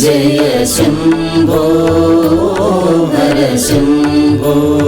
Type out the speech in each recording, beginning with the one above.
जय शम्भो हर शम्भो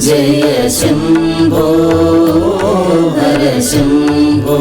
जय शम्भो हर शम्भो